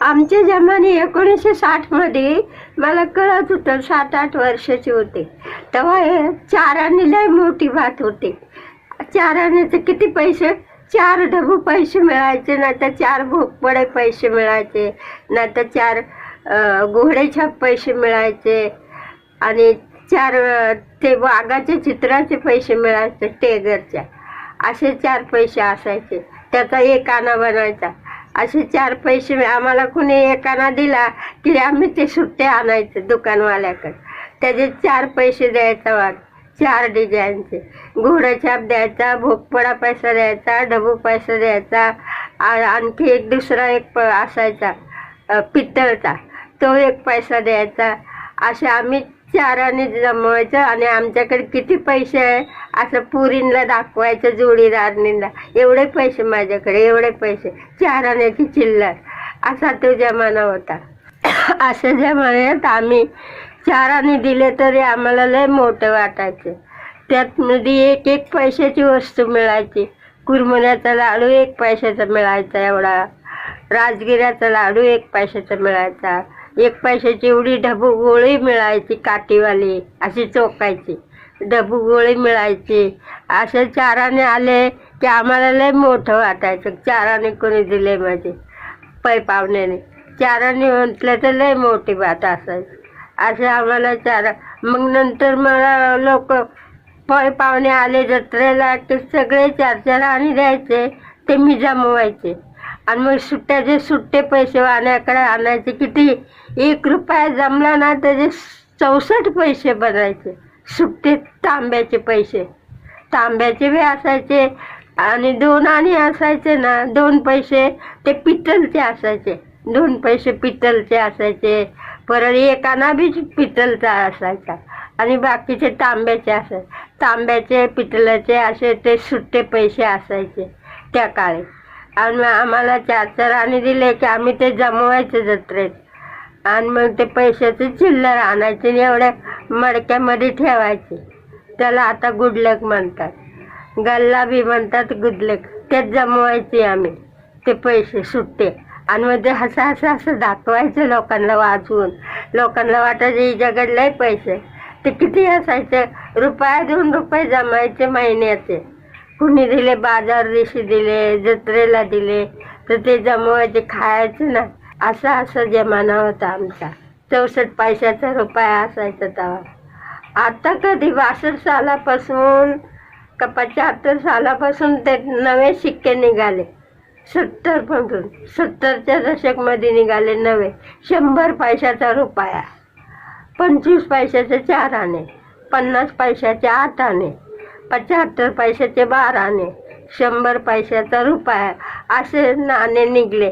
आमच्या जमाने एकोणीसशे साठमध्ये मला कळत होतं सात आठ वर्षाची होते. तेव्हा हे चाराने लय मोठी भात होती. चाराने किती पैसे? चार डबू पैसे मिळायचे ना तर चार भोकपडे पैसे मिळायचे ना तर चार घोडेछाप पैसे मिळायचे आणि चार ते वाघाच्या चित्राचे पैसे मिळायचे टेगरच्या. असे चार पैसे असायचे. त्याचा एक आणा बनायचा असे चार पैसे आम्हाला कुणी एकाना दिला की आम्ही ते सुट्टे आणायचे दुकानवाल्याकडे. त्याचे चार पैसे द्यायचा वाट चार डिझाईनचे. घोडाछाप द्यायचा भोगपडा पैसा द्यायचा डबू पैसा द्यायचा आणखी एक दुसरा एक प असायचा पितळचा. तो एक पैसा द्यायचा. असे आम्ही चाराने जमवायचं आणि आमच्याकडे किती पैसे आहे? असं पुरींना दाखवायचं जोडीदारणीला एवढे पैसे माझ्याकडे एवढे पैसे. चाराण्याची चिल्लर. असा तो जमाना होता. अशा जमान्यात आम्ही चाराने दिले तरी आम्हाला लय मोठं वाटायचं. त्यात मध्ये एक एक पैशाची वस्तू मिळायची. कुरमुऱ्याचा लाडू एक पैशाचा मिळायचा एवढा. राजगिऱ्याचा लाडू एक पैशाचा मिळायचा. एक पैशाची एवढी ढबू गोळी मिळायची काठीवाली अशी चोकायची. डबू गोळी मिळायची. असे चाराने आले की आम्हाला लय मोठं वाटायचं. चाराने कोणी दिले माझे? पै पाहुण्याने. चाराने म्हटलं तर लय मोठी बात असायची. असे आम्हाला चारा मग नंतर मला लोक पै पाहुणे आले जत्रेला की सगळे चार चार आणि द्यायचे. ते मी जमवायचे. आणि मग सुट्ट्याचे सुट्टे पैसे वाण्याकडे आणायचे. किती? एक रुपया जमला ना त्याचे चौसष्ट पैसे बनायचे. सुट्टे तांब्याचे पैसे. तांब्याचे बी असायचे आणि दोन आणि असायचे ना. दोन पैसे ते पितलचे असायचे. दोन पैसे पितलचे असायचे. परत एक आणा बी पितलचा असायचा. आणि बाकीचे तांब्याचे असायचे. तांब्याचे पितलाचे असे ते सुट्टे पैसे असायचे त्या काळी. आणि मग आम्हाला चार चार आणि दिले की आम्ही ते जमवायचे जत्रेत. आणि मग ते पैशाचे चिल्लर आणायचे आणि एवढ्या मडक्यामध्ये ठेवायचे. त्याला आता गुडलक म्हणतात. गल्ला बी म्हणतात गुडलक त्यात जमवायचे आम्ही. ते पैसे सुट्टे. आणि मग ते हसं हसं असं दाखवायचं लोकांना वाचवून. लोकांना वाटायचं हिच्याकडे पैसे ते किती असायचे रुपया दोन रुपये जमायचे महिन्याचे. कुणी दिले बाजार दिवशी दिले जत्रेला दिले तर ते जमवायचे खायचं ना. असा असा जमाना होता आमचा. चौसष्ट पैशाचा रुपया असायचा तेव्हा. आता कधी बासष्ट सालापासून का पंच्याहत्तर सालापासून ते नवे शिक्के निघाले. सत्तरपासून सत्तरच्या दशकमध्ये निघाले नवे. शंभर पैशाचा रुपया पंचवीस पैशाचे चार आणे पन्नास पैशाचे आठ आणे पंच्याहत्तर पैशाचे बारा आणे शंभर पैशाचा रुपया असे नाणे निघले.